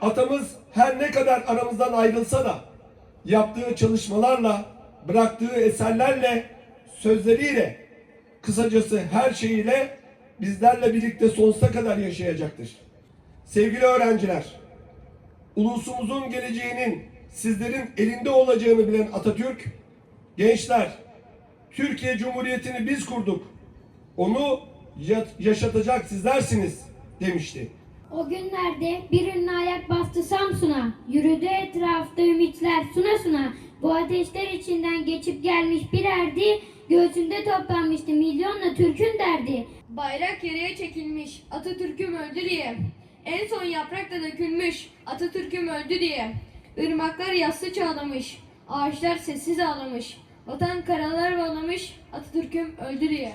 Atamız her ne kadar aramızdan ayrılsa da yaptığı çalışmalarla, bıraktığı eserlerle, sözleriyle, kısacası her şeyiyle bizlerle birlikte sonsuza kadar yaşayacaktır. Sevgili öğrenciler, ulusumuzun geleceğinin sizlerin elinde olacağını bilen Atatürk, gençler, Türkiye Cumhuriyeti'ni biz kurduk, onu ya- yaşatacak sizlersiniz demişti. O günlerde bir ünlü Samsun'a. Yürüdü etrafta ümitler suna suna. Bu ateşler içinden geçip gelmiş bir erdi. Göğsünde toplanmıştı milyonla Türk'ün derdi. Bayrak yarıya çekilmiş Atatürk'üm öldü diye. En son yaprak da dökülmüş Atatürk'üm öldü diye. Irmaklar yassı çağlamış, ağaçlar sessiz ağlamış. Vatan karalar bağlamış Atatürk'üm öldü diye.